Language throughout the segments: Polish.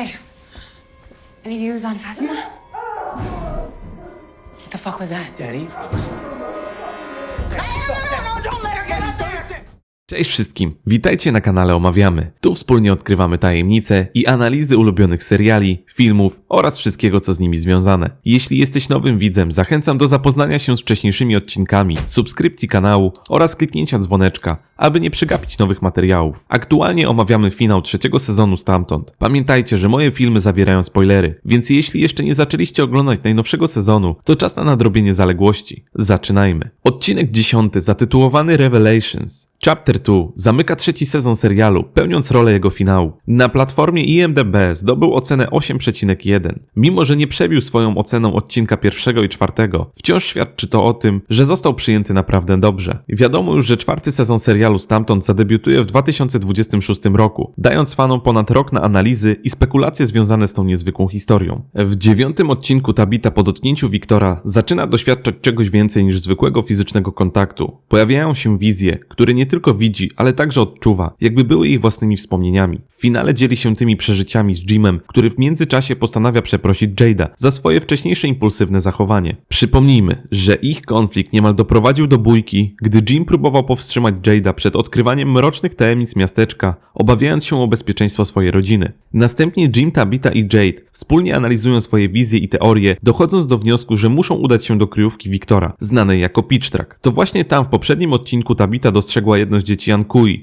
Hey, any news on Fatima? What the fuck was that? Daddy, Cześć wszystkim, witajcie na kanale Omawiamy. Tu wspólnie odkrywamy tajemnice i analizy ulubionych seriali, filmów oraz wszystkiego co z nimi związane. Jeśli jesteś nowym widzem, zachęcam do zapoznania się z wcześniejszymi odcinkami, subskrypcji kanału oraz kliknięcia dzwoneczka, aby nie przegapić nowych materiałów. Aktualnie omawiamy finał trzeciego sezonu stamtąd. Pamiętajcie, że moje filmy zawierają spoilery, więc jeśli jeszcze nie zaczęliście oglądać najnowszego sezonu, to czas na nadrobienie zaległości. Zaczynajmy. Odcinek 10 zatytułowany Revelations. Chapter 2 zamyka trzeci sezon serialu, pełniąc rolę jego finału. Na platformie IMDb zdobył ocenę 8,1. Mimo, że nie przebił swoją oceną odcinka pierwszego i czwartego, wciąż świadczy to o tym, że został przyjęty naprawdę dobrze. Wiadomo już, że czwarty sezon serialu stamtąd zadebiutuje w 2026 roku, dając fanom ponad rok na analizy i spekulacje związane z tą niezwykłą historią. W dziewiątym odcinku Tabita po dotknięciu Wiktora zaczyna doświadczać czegoś więcej niż zwykłego fizycznego kontaktu. Pojawiają się wizje, które nie tylko widzi, ale także odczuwa, jakby były jej własnymi wspomnieniami. W finale dzieli się tymi przeżyciami z Jimem, który w międzyczasie postanawia przeprosić Jada za swoje wcześniejsze impulsywne zachowanie. Przypomnijmy, że ich konflikt niemal doprowadził do bójki, gdy Jim próbował powstrzymać Jada przed odkrywaniem mrocznych tajemnic miasteczka, obawiając się o bezpieczeństwo swojej rodziny. Następnie Jim, Tabitha i Jade wspólnie analizują swoje wizje i teorie, dochodząc do wniosku, że muszą udać się do kryjówki Wiktora, znanej jako Peach Track. To właśnie tam w poprzednim odcinku Tabitha dostrzegła jedno z dzieci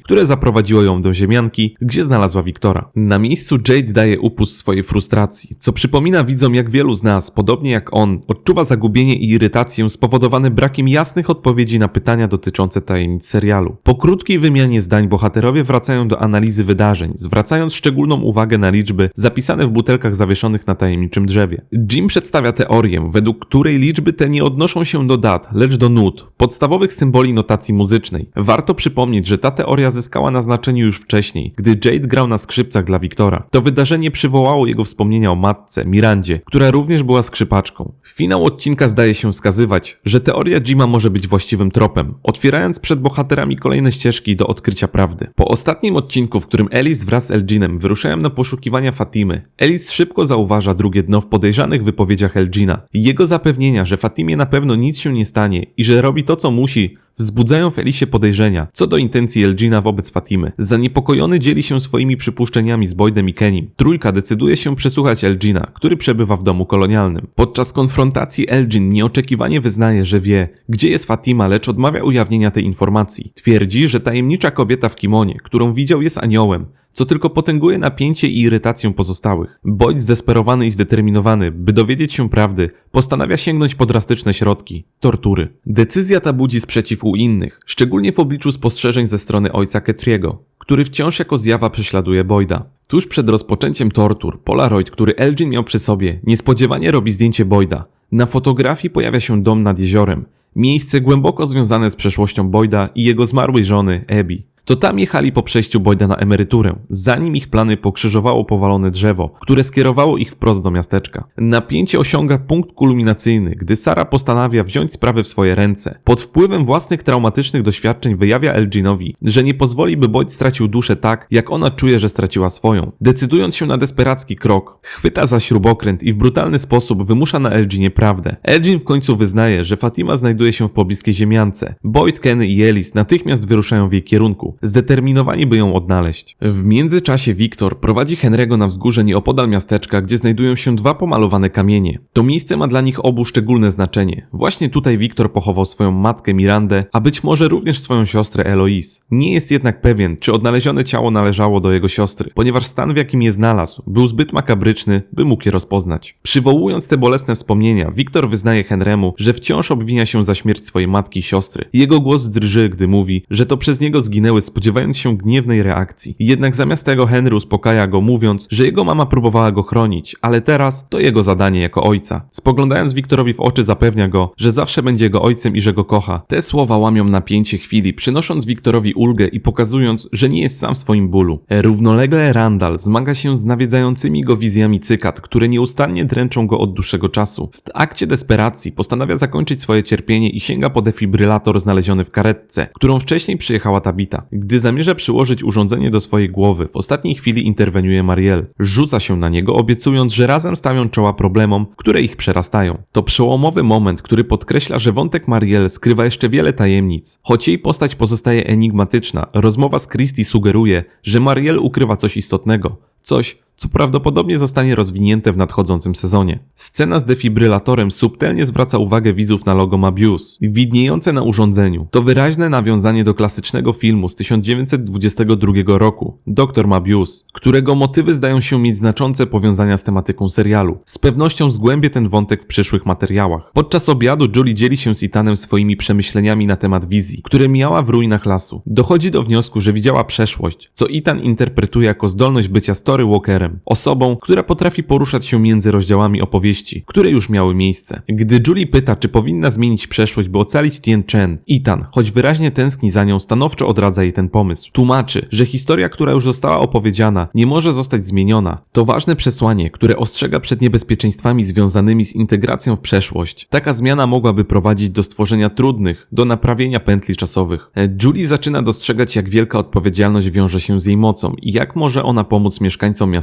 które zaprowadziło ją do ziemianki, gdzie znalazła Wiktora. Na miejscu Jade daje upust swojej frustracji, co przypomina widzom jak wielu z nas, podobnie jak on, odczuwa zagubienie i irytację spowodowane brakiem jasnych odpowiedzi na pytania dotyczące tajemnic serialu. Po krótkiej wymianie zdań bohaterowie wracają do analizy wydarzeń, zwracając szczególną uwagę na liczby zapisane w butelkach zawieszonych na tajemniczym drzewie. Jim przedstawia teorię, według której liczby te nie odnoszą się do dat, lecz do nut, podstawowych symboli notacji muzycznej. Warto przypomnieć, że ta teoria zyskała na znaczeniu już wcześniej, gdy Jade grał na skrzypcach dla Wiktora. To wydarzenie przywołało jego wspomnienia o matce, Mirandzie, która również była skrzypaczką. Finał odcinka zdaje się wskazywać, że teoria Jima może być właściwym tropem, otwierając przed bohaterami kolejne ścieżki do odkrycia prawdy. Po ostatnim odcinku, w którym Alice wraz z Elginem wyruszają na poszukiwania Fatimy, Alice szybko zauważa drugie dno w podejrzanych wypowiedziach Elgina. Jego zapewnienia, że Fatimie na pewno nic się nie stanie i że robi to co musi, wzbudzają w Elisie podejrzenia co do intencji Elgina wobec Fatimy. Zaniepokojony dzieli się swoimi przypuszczeniami z Boydem i Kenim. Trójka decyduje się przesłuchać Elgina, który przebywa w domu kolonialnym. Podczas konfrontacji Elgin nieoczekiwanie wyznaje, że wie, gdzie jest Fatima, lecz odmawia ujawnienia tej informacji. Twierdzi, że tajemnicza kobieta w kimonie, którą widział jest aniołem, co tylko potęguje napięcie i irytację pozostałych. Boyd zdesperowany i zdeterminowany, by dowiedzieć się prawdy, postanawia sięgnąć po drastyczne środki tortury. Decyzja ta budzi sprzeciw u innych, szczególnie w obliczu spostrzeżeń ze strony ojca Ketriego, który wciąż jako zjawa prześladuje Boyda. Tuż przed rozpoczęciem tortur, Polaroid, który Elgin miał przy sobie, niespodziewanie robi zdjęcie Boyda. Na fotografii pojawia się dom nad jeziorem, miejsce głęboko związane z przeszłością Boyda i jego zmarłej żony, Abby. To tam jechali po przejściu Boyda na emeryturę, zanim ich plany pokrzyżowało powalone drzewo, które skierowało ich wprost do miasteczka. Napięcie osiąga punkt kulminacyjny, gdy Sara postanawia wziąć sprawy w swoje ręce. Pod wpływem własnych traumatycznych doświadczeń wyjawia Elginowi, że nie pozwoli, by Boyd stracił duszę tak, jak ona czuje, że straciła swoją. Decydując się na desperacki krok, chwyta za śrubokręt i w brutalny sposób wymusza na Elginie prawdę. Elgin w końcu wyznaje, że Fatima znajduje się w pobliskiej ziemiance. Boyd, Kenny i Ellis natychmiast wyruszają w jej kierunku zdeterminowani by ją odnaleźć. W międzyczasie Wiktor prowadzi Henry'ego na wzgórze nieopodal miasteczka, gdzie znajdują się dwa pomalowane kamienie. To miejsce ma dla nich obu szczególne znaczenie. Właśnie tutaj Wiktor pochował swoją matkę Mirandę, a być może również swoją siostrę Eloise. Nie jest jednak pewien, czy odnalezione ciało należało do jego siostry, ponieważ stan w jakim je znalazł był zbyt makabryczny, by mógł je rozpoznać. Przywołując te bolesne wspomnienia, Wiktor wyznaje Henry'emu, że wciąż obwinia się za śmierć swojej matki i siostry. Jego głos drży, gdy mówi, że to przez niego zginęły spodziewając się gniewnej reakcji. Jednak zamiast tego Henry uspokaja go, mówiąc, że jego mama próbowała go chronić, ale teraz to jego zadanie jako ojca. Spoglądając Wiktorowi w oczy, zapewnia go, że zawsze będzie jego ojcem i że go kocha. Te słowa łamią napięcie chwili, przynosząc Wiktorowi ulgę i pokazując, że nie jest sam w swoim bólu. Równolegle Randall zmaga się z nawiedzającymi go wizjami cykat, które nieustannie dręczą go od dłuższego czasu. W akcie desperacji postanawia zakończyć swoje cierpienie i sięga po defibrylator znaleziony w karetce, którą wcześniej przyjechała Tabita. Gdy zamierza przyłożyć urządzenie do swojej głowy, w ostatniej chwili interweniuje Mariel. Rzuca się na niego, obiecując, że razem stawią czoła problemom, które ich przerastają. To przełomowy moment, który podkreśla, że wątek Mariel skrywa jeszcze wiele tajemnic. Choć jej postać pozostaje enigmatyczna, rozmowa z Christie sugeruje, że Mariel ukrywa coś istotnego. Coś, co prawdopodobnie zostanie rozwinięte w nadchodzącym sezonie. Scena z defibrylatorem subtelnie zwraca uwagę widzów na logo Mabius, widniejące na urządzeniu. To wyraźne nawiązanie do klasycznego filmu z 1922 roku, Dr. Mabius, którego motywy zdają się mieć znaczące powiązania z tematyką serialu. Z pewnością zgłębię ten wątek w przyszłych materiałach. Podczas obiadu Julie dzieli się z Itanem swoimi przemyśleniami na temat wizji, które miała w ruinach lasu. Dochodzi do wniosku, że widziała przeszłość, co Itan interpretuje jako zdolność bycia story walkerem, osobą, która potrafi poruszać się między rozdziałami opowieści, które już miały miejsce. Gdy Julie pyta, czy powinna zmienić przeszłość, by ocalić Tien Chen, Itan, choć wyraźnie tęskni za nią, stanowczo odradza jej ten pomysł. Tłumaczy, że historia, która już została opowiedziana, nie może zostać zmieniona. To ważne przesłanie, które ostrzega przed niebezpieczeństwami związanymi z integracją w przeszłość. Taka zmiana mogłaby prowadzić do stworzenia trudnych, do naprawienia pętli czasowych. E, Julie zaczyna dostrzegać, jak wielka odpowiedzialność wiąże się z jej mocą i jak może ona pomóc mieszkańcom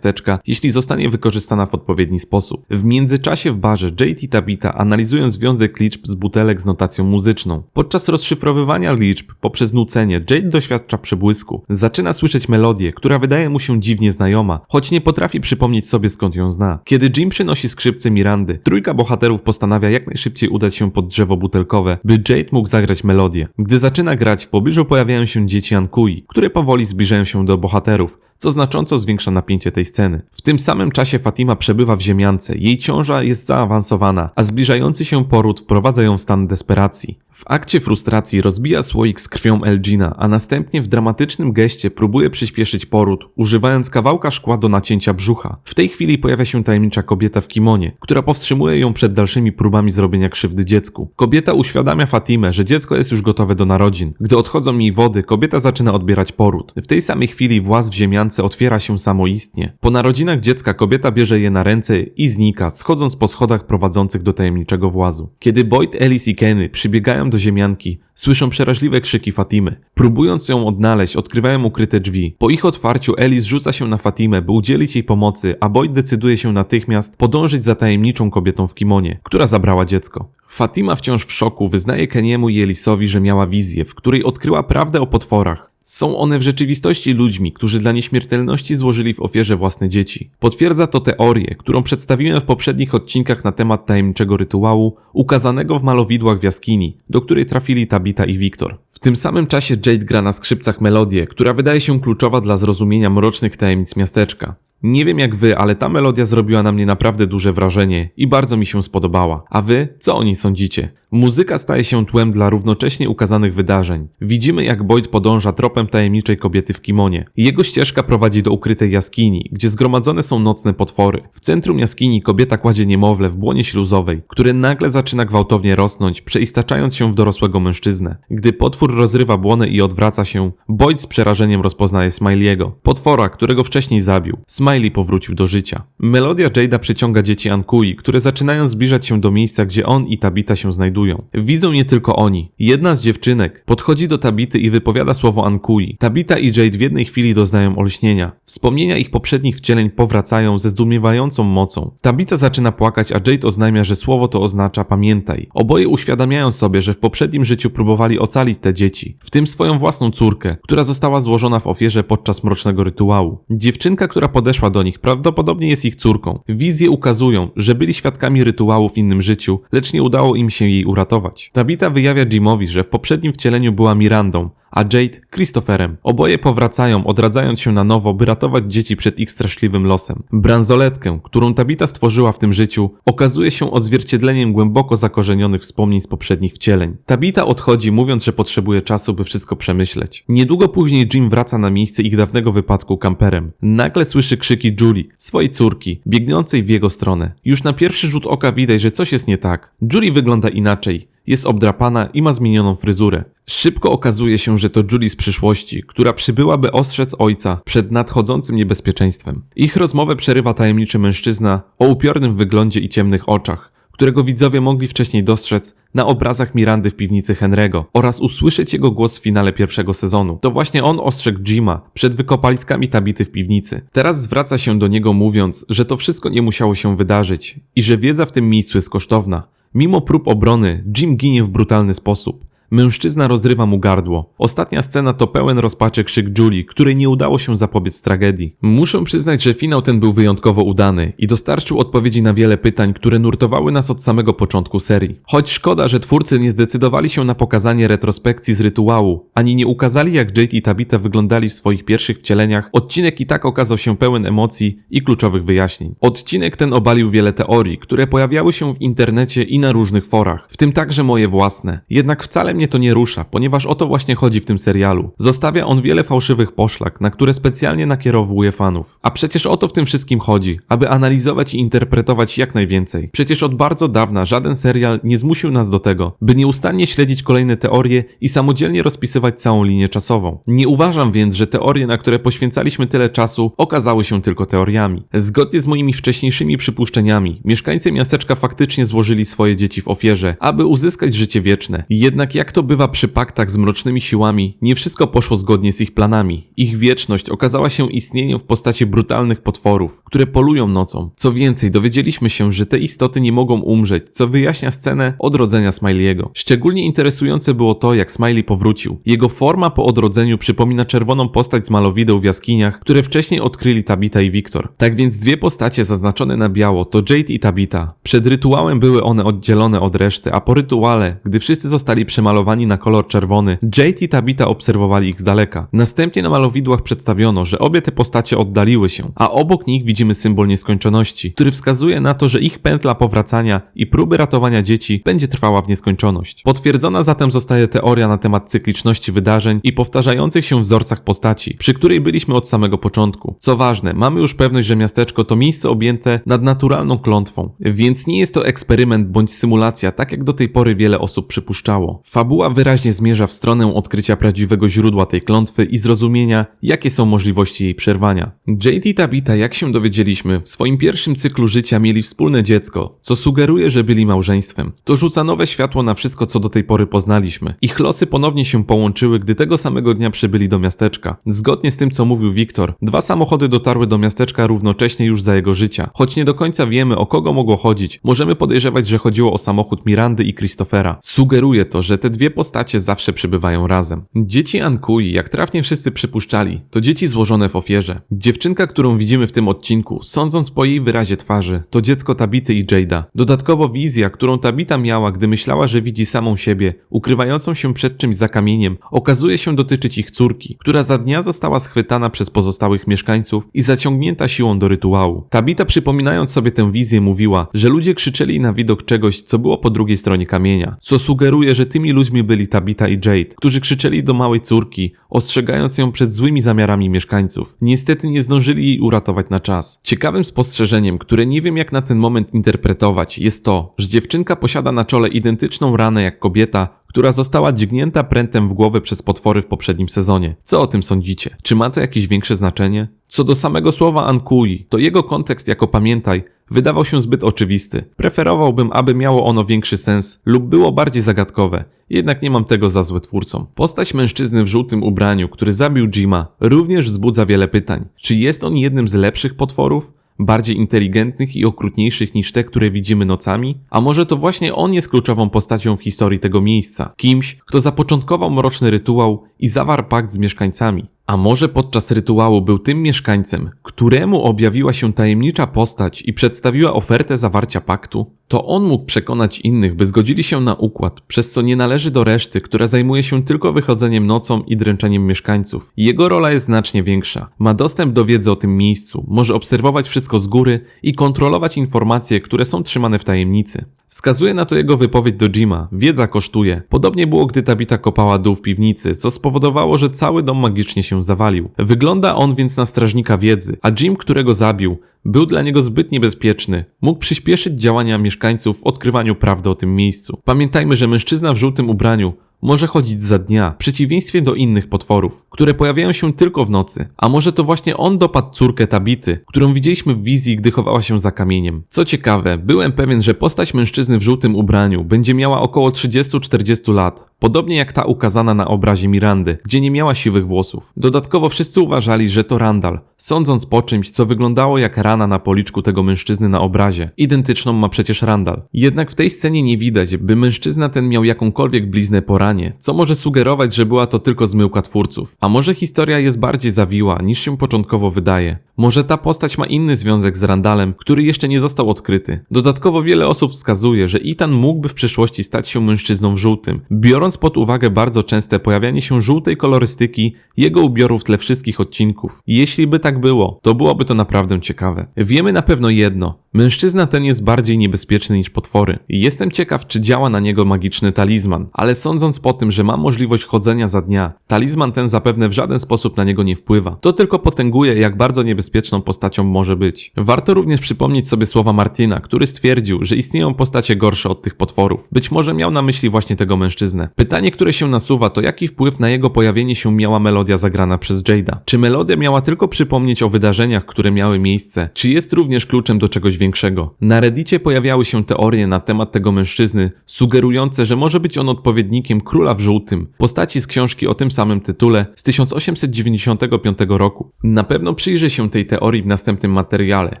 jeśli zostanie wykorzystana w odpowiedni sposób. W międzyczasie w barze i Tabita analizują związek liczb z butelek z notacją muzyczną. Podczas rozszyfrowywania liczb poprzez nucenie Jade doświadcza przebłysku. Zaczyna słyszeć melodię, która wydaje mu się dziwnie znajoma, choć nie potrafi przypomnieć sobie skąd ją zna. Kiedy Jim przynosi skrzypce Mirandy, trójka bohaterów postanawia jak najszybciej udać się pod drzewo butelkowe, by Jade mógł zagrać melodię. Gdy zaczyna grać, w pobliżu pojawiają się dzieci Ankui, które powoli zbliżają się do bohaterów, co znacząco zwiększa napięcie tej sceny. W tym samym czasie Fatima przebywa w ziemiance, jej ciąża jest zaawansowana, a zbliżający się poród wprowadza ją w stan desperacji. W akcie frustracji rozbija słoik z krwią Elgina, a następnie w dramatycznym geście próbuje przyspieszyć poród, używając kawałka szkła do nacięcia brzucha. W tej chwili pojawia się tajemnicza kobieta w kimonie, która powstrzymuje ją przed dalszymi próbami zrobienia krzywdy dziecku. Kobieta uświadamia Fatimę, że dziecko jest już gotowe do narodzin. Gdy odchodzą jej wody, kobieta zaczyna odbierać poród. W tej samej chwili właz w ziemiance otwiera się samoistnie. Po narodzinach dziecka kobieta bierze je na ręce i znika, schodząc po schodach prowadzących do tajemniczego włazu. Kiedy Boyd, Ellis i Kenny przybiegają do ziemianki, słyszą przeraźliwe krzyki Fatimy. Próbując ją odnaleźć, odkrywają ukryte drzwi. Po ich otwarciu Ellis rzuca się na Fatimę, by udzielić jej pomocy, a Boyd decyduje się natychmiast podążyć za tajemniczą kobietą w kimonie, która zabrała dziecko. Fatima wciąż w szoku wyznaje Keniemu i Ellisowi, że miała wizję, w której odkryła prawdę o potworach. Są one w rzeczywistości ludźmi, którzy dla nieśmiertelności złożyli w ofierze własne dzieci. Potwierdza to teorię, którą przedstawiłem w poprzednich odcinkach na temat tajemniczego rytuału, ukazanego w malowidłach w jaskini, do której trafili Tabita i Wiktor. W tym samym czasie Jade gra na skrzypcach melodię, która wydaje się kluczowa dla zrozumienia mrocznych tajemnic miasteczka. Nie wiem jak wy, ale ta melodia zrobiła na mnie naprawdę duże wrażenie i bardzo mi się spodobała. A wy, co o niej sądzicie? Muzyka staje się tłem dla równocześnie ukazanych wydarzeń. Widzimy jak Boyd podąża tropem tajemniczej kobiety w kimonie. Jego ścieżka prowadzi do ukrytej jaskini, gdzie zgromadzone są nocne potwory. W centrum jaskini kobieta kładzie niemowlę w błonie śluzowej, które nagle zaczyna gwałtownie rosnąć, przeistaczając się w dorosłego mężczyznę. Gdy potwór rozrywa błonę i odwraca się, Boyd z przerażeniem rozpoznaje Smiley'ego, potwora, którego wcześniej zabił. Smiley powrócił do życia. Melodia Jade'a przyciąga dzieci Ankui, które zaczynają zbliżać się do miejsca, gdzie on i Tabita się znajdują. Widzą nie tylko oni. Jedna z dziewczynek podchodzi do Tabity i wypowiada słowo Ankui. Tabita i Jade w jednej chwili doznają olśnienia. Wspomnienia ich poprzednich wcieleń powracają ze zdumiewającą mocą. Tabita zaczyna płakać, a Jade oznajmia, że słowo to oznacza pamiętaj. Oboje uświadamiają sobie, że w poprzednim życiu próbowali ocalić te dzieci, w tym swoją własną córkę, która została złożona w ofierze podczas mrocznego rytuału. Dziewczynka, która podeszła do nich, prawdopodobnie jest ich córką. Wizje ukazują, że byli świadkami rytuału w innym życiu, lecz nie udało im się jej uratować. Tabita wyjawia Jimowi, że w poprzednim wcieleniu była Mirandą, a Jade Christopherem. Oboje powracają, odradzając się na nowo, by ratować dzieci przed ich straszliwym losem. Bransoletkę, którą Tabita stworzyła w tym życiu, okazuje się odzwierciedleniem głęboko zakorzenionych wspomnień z poprzednich wcieleń. Tabita odchodzi, mówiąc, że potrzebuje czasu, by wszystko przemyśleć. Niedługo później Jim wraca na miejsce ich dawnego wypadku kamperem. Nagle słyszy krzyki Julie, swojej córki, biegnącej w jego stronę. Już na pierwszy rzut oka widać, że coś jest nie tak. Julie wygląda inaczej. Jest obdrapana i ma zmienioną fryzurę. Szybko okazuje się, że to Julie z przyszłości, która przybyła, by ostrzec ojca przed nadchodzącym niebezpieczeństwem. Ich rozmowę przerywa tajemniczy mężczyzna o upiornym wyglądzie i ciemnych oczach, którego widzowie mogli wcześniej dostrzec na obrazach Mirandy w piwnicy Henry'ego oraz usłyszeć jego głos w finale pierwszego sezonu. To właśnie on ostrzegł Jima przed wykopaliskami Tabity w piwnicy. Teraz zwraca się do niego mówiąc, że to wszystko nie musiało się wydarzyć i że wiedza w tym miejscu jest kosztowna. Mimo prób obrony, Jim ginie w brutalny sposób. Mężczyzna rozrywa mu gardło. Ostatnia scena to pełen rozpaczy krzyk Julie, której nie udało się zapobiec tragedii. Muszę przyznać, że finał ten był wyjątkowo udany i dostarczył odpowiedzi na wiele pytań, które nurtowały nas od samego początku serii. Choć szkoda, że twórcy nie zdecydowali się na pokazanie retrospekcji z rytuału, ani nie ukazali jak Jade i Tabitha wyglądali w swoich pierwszych wcieleniach, odcinek i tak okazał się pełen emocji i kluczowych wyjaśnień. Odcinek ten obalił wiele teorii, które pojawiały się w internecie i na różnych forach, w tym także moje własne. Jednak wcale mnie to nie rusza, ponieważ o to właśnie chodzi w tym serialu. Zostawia on wiele fałszywych poszlak, na które specjalnie nakierowuje fanów. A przecież o to w tym wszystkim chodzi, aby analizować i interpretować jak najwięcej. Przecież od bardzo dawna żaden serial nie zmusił nas do tego, by nieustannie śledzić kolejne teorie i samodzielnie rozpisywać całą linię czasową. Nie uważam więc, że teorie, na które poświęcaliśmy tyle czasu, okazały się tylko teoriami. Zgodnie z moimi wcześniejszymi przypuszczeniami, mieszkańcy miasteczka faktycznie złożyli swoje dzieci w ofierze, aby uzyskać życie wieczne. Jednak jak to bywa przy paktach z mrocznymi siłami, nie wszystko poszło zgodnie z ich planami. Ich wieczność okazała się istnieniem w postaci brutalnych potworów, które polują nocą. Co więcej, dowiedzieliśmy się, że te istoty nie mogą umrzeć, co wyjaśnia scenę odrodzenia Smiley'ego. Szczególnie interesujące było to, jak Smiley powrócił. Jego forma po odrodzeniu przypomina czerwoną postać z malowideł w jaskiniach, które wcześniej odkryli Tabita i Wiktor. Tak więc dwie postacie zaznaczone na biało to Jade i Tabita. Przed rytuałem były one oddzielone od reszty, a po rytuale, gdy wszyscy zostali przemalowani na kolor czerwony, Jade i Tabita obserwowali ich z daleka. Następnie na malowidłach przedstawiono, że obie te postacie oddaliły się, a obok nich widzimy symbol nieskończoności, który wskazuje na to, że ich pętla powracania i próby ratowania dzieci będzie trwała w nieskończoność. Potwierdzona zatem zostaje teoria na temat cykliczności wydarzeń i powtarzających się wzorcach postaci, przy której byliśmy od samego początku. Co ważne, mamy już pewność, że miasteczko to miejsce objęte nadnaturalną klątwą, więc nie jest to eksperyment bądź symulacja, tak jak do tej pory wiele osób przypuszczało. Fabuła wyraźnie zmierza w stronę odkrycia prawdziwego źródła tej klątwy i zrozumienia, jakie są możliwości jej przerwania. Jade i Tabitha, jak się dowiedzieliśmy, w swoim pierwszym cyklu życia mieli wspólne dziecko, co sugeruje, że byli małżeństwem. To rzuca nowe światło na wszystko, co do tej pory poznaliśmy. Ich losy ponownie się połączyły, gdy tego samego dnia przybyli do miasteczka. Zgodnie z tym, co mówił Wiktor, dwa samochody dotarły do miasteczka równocześnie już za jego życia. Choć nie do końca wiemy, o kogo mogło chodzić, możemy podejrzewać, że chodziło o samochód Mirandy i Christophera. Sugeruje to, że te dwie postacie zawsze przybywają razem. Dzieci Ankui, jak trafnie wszyscy przypuszczali, to dzieci złożone w ofierze. Dziewczynka, którą widzimy w tym odcinku, sądząc po jej wyrazie twarzy, to dziecko Tabity i Jada. Dodatkowo wizja, którą Tabita miała, gdy myślała, że widzi samą siebie, ukrywającą się przed czymś za kamieniem, okazuje się dotyczyć ich córki, która za dnia została schwytana przez pozostałych mieszkańców i zaciągnięta siłą do rytuału. Tabita przypominając sobie tę wizję mówiła, że ludzie krzyczeli na widok czegoś, co było po drugiej stronie kamienia, co sugeruje, że tymi ludźmi byli Tabita i Jade, którzy krzyczeli do małej córki, ostrzegając ją przed złymi zamiarami mieszkańców. Niestety nie zdążyli jej uratować na czas. Ciekawym spostrzeżeniem, które nie wiem jak na ten moment interpretować, jest to, że dziewczynka posiada na czole identyczną ranę jak kobieta, która została dźgnięta prętem w głowę przez potwory w poprzednim sezonie. Co o tym sądzicie? Czy ma to jakieś większe znaczenie? Co do samego słowa Ankui, to jego kontekst jako pamiętaj wydawał się zbyt oczywisty. Preferowałbym, aby miało ono większy sens lub było bardziej zagadkowe. Jednak nie mam tego za złe twórcom. Postać mężczyzny w żółtym ubraniu, który zabił Jima, również wzbudza wiele pytań. Czy jest on jednym z lepszych potworów? bardziej inteligentnych i okrutniejszych niż te, które widzimy nocami? A może to właśnie on jest kluczową postacią w historii tego miejsca? Kimś, kto zapoczątkował mroczny rytuał i zawarł pakt z mieszkańcami? A może podczas rytuału był tym mieszkańcem, któremu objawiła się tajemnicza postać i przedstawiła ofertę zawarcia paktu? To on mógł przekonać innych, by zgodzili się na układ, przez co nie należy do reszty, która zajmuje się tylko wychodzeniem nocą i dręczeniem mieszkańców. Jego rola jest znacznie większa. Ma dostęp do wiedzy o tym miejscu, może obserwować wszystko z góry i kontrolować informacje, które są trzymane w tajemnicy. Wskazuje na to jego wypowiedź do Jima. Wiedza kosztuje. Podobnie było, gdy Tabita kopała dół w piwnicy, co spowodowało, że cały dom magicznie się zawalił. Wygląda on więc na strażnika wiedzy, a Jim, którego zabił, był dla niego zbyt niebezpieczny. Mógł przyspieszyć działania mieszkańców w odkrywaniu prawdy o tym miejscu. Pamiętajmy, że mężczyzna w żółtym ubraniu może chodzić za dnia, w przeciwieństwie do innych potworów, które pojawiają się tylko w nocy. A może to właśnie on dopadł córkę Tabity, którą widzieliśmy w wizji, gdy chowała się za kamieniem. Co ciekawe, byłem pewien, że postać mężczyzny w żółtym ubraniu będzie miała około 30-40 lat, podobnie jak ta ukazana na obrazie Mirandy, gdzie nie miała siwych włosów. Dodatkowo wszyscy uważali, że to Randall, sądząc po czymś, co wyglądało jak rana na policzku tego mężczyzny na obrazie. Identyczną ma przecież Randall. Jednak w tej scenie nie widać, by mężczyzna ten miał jakąkolwiek bliznę po ranie, co może sugerować, że była to tylko zmyłka twórców. A może historia jest bardziej zawiła, niż się początkowo wydaje. Może ta postać ma inny związek z Randallem, który jeszcze nie został odkryty. Dodatkowo wiele osób wskazuje, że Ethan mógłby w przyszłości stać się mężczyzną w żółtym, biorąc pod uwagę bardzo częste pojawianie się żółtej kolorystyki jego ubioru w tle wszystkich odcinków. Jeśli by tak było, to byłoby to naprawdę ciekawe. Wiemy na pewno jedno. Mężczyzna ten jest bardziej niebezpieczny niż potwory. Jestem ciekaw, czy działa na niego magiczny talizman, ale sądząc po tym, że ma możliwość chodzenia za dnia, talizman ten zapewne w żaden sposób na niego nie wpływa. To tylko potęguje, jak bardzo niebezpieczną postacią może być. Warto również przypomnieć sobie słowa Martina, który stwierdził, że istnieją postacie gorsze od tych potworów. Być może miał na myśli właśnie tego mężczyznę. Pytanie, które się nasuwa, to jaki wpływ na jego pojawienie się miała melodia zagrana przez Jada? Czy melodia miała tylko przypomnieć o wydarzeniach, które miały miejsce? Czy jest również kluczem do czegoś większego? Na Reddicie pojawiały się teorie na temat tego mężczyzny, sugerujące, że może być on odpowiednikiem Króla w Żółtym, postaci z książki o tym samym tytule z 1895 roku. Na pewno przyjrzę się tej teorii w następnym materiale,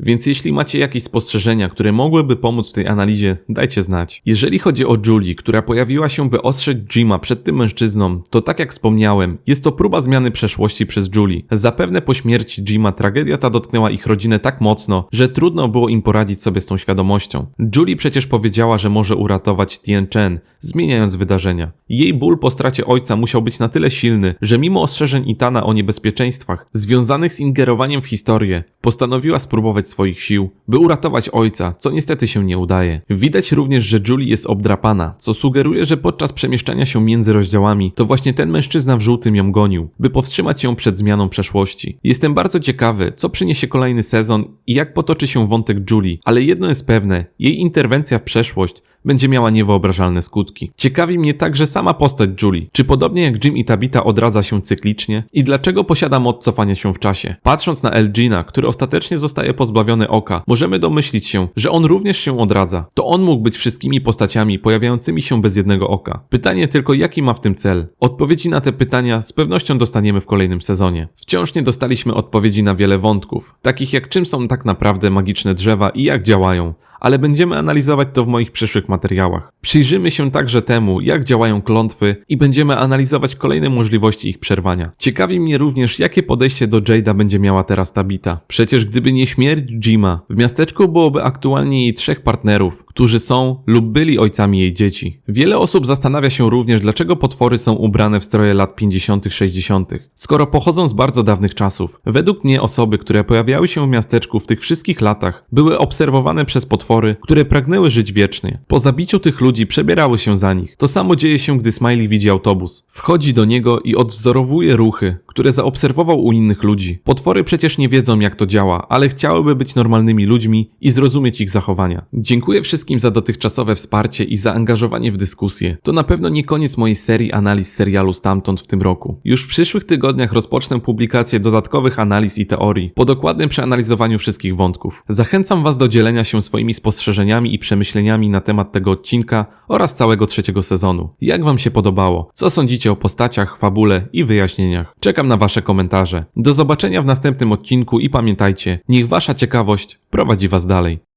więc jeśli macie jakieś spostrzeżenia, które mogłyby pomóc w tej analizie, dajcie znać. Jeżeli chodzi o Julie, która pojawiła się by ostrzec Jima przed tym mężczyzną, to tak jak wspomniałem, jest to próba zmiany przeszłości przez Julie. Zapewne po śmierci Jima tragedia ta dotknęła ich rodzinę tak mocno, że trudno było im poradzić sobie z tą świadomością. Julie przecież powiedziała, że może uratować Tien Chen, zmieniając wydarzenia. Jej ból po stracie ojca musiał być na tyle silny, że mimo ostrzeżeń Itana o niebezpieczeństwach związanych z ingerowaniem w historię, postanowiła spróbować swoich sił, by uratować ojca, co niestety się nie udaje. Widać również, że Julie jest obdrapana, co sugeruje, że podczas przemieszczania się między rozdziałami, to właśnie ten mężczyzna w żółtym ją gonił, by powstrzymać ją przed zmianą przeszłości. Jestem bardzo ciekawy, co przyniesie kolejny sezon i jak potoczy się wątek Julie, ale jedno jest pewne, jej interwencja w przeszłość będzie miała niewyobrażalne skutki. Ciekawi mnie także sama postać Julie. Czy podobnie jak Jim i Tabita odradza się cyklicznie? I dlaczego posiada moc cofania się w czasie? Patrząc na Elgina, który ostatecznie zostaje pozbawiony oka, możemy domyślić się, że on również się odradza. To on mógł być wszystkimi postaciami pojawiającymi się bez jednego oka. Pytanie tylko, jaki ma w tym cel? Odpowiedzi na te pytania z pewnością dostaniemy w kolejnym sezonie. Wciąż nie dostaliśmy odpowiedzi na wiele wątków, takich jak czym są tak naprawdę magiczne drzewa i jak działają ale będziemy analizować to w moich przyszłych materiałach. Przyjrzymy się także temu, jak działają klątwy i będziemy analizować kolejne możliwości ich przerwania. Ciekawi mnie również, jakie podejście do Jada będzie miała teraz Tabita. Przecież gdyby nie śmierć Jima, w miasteczku byłoby aktualnie jej trzech partnerów, którzy są lub byli ojcami jej dzieci. Wiele osób zastanawia się również, dlaczego potwory są ubrane w stroje lat 50., 60., skoro pochodzą z bardzo dawnych czasów. Według mnie osoby, które pojawiały się w miasteczku w tych wszystkich latach, były obserwowane przez potwory, które pragnęły żyć wiecznie. Po zabiciu tych ludzi przebierały się za nich. To samo dzieje się, gdy Smiley widzi autobus. Wchodzi do niego i odwzorowuje ruchy, które zaobserwował u innych ludzi. Potwory przecież nie wiedzą, jak to działa, ale chciałyby być normalnymi ludźmi i zrozumieć ich zachowania. Dziękuję wszystkim za dotychczasowe wsparcie i zaangażowanie w dyskusję. To na pewno nie koniec mojej serii analiz serialu Stamtąd w tym roku. Już w przyszłych tygodniach rozpocznę publikację dodatkowych analiz i teorii, po dokładnym przeanalizowaniu wszystkich wątków. Zachęcam Was do dzielenia się swoimi spostrzeżeniami i przemyśleniami na temat tego odcinka oraz całego trzeciego sezonu. Jak Wam się podobało? Co sądzicie o postaciach, fabule i wyjaśnieniach? Czekam na Wasze komentarze. Do zobaczenia w następnym odcinku i pamiętajcie, niech Wasza ciekawość prowadzi Was dalej.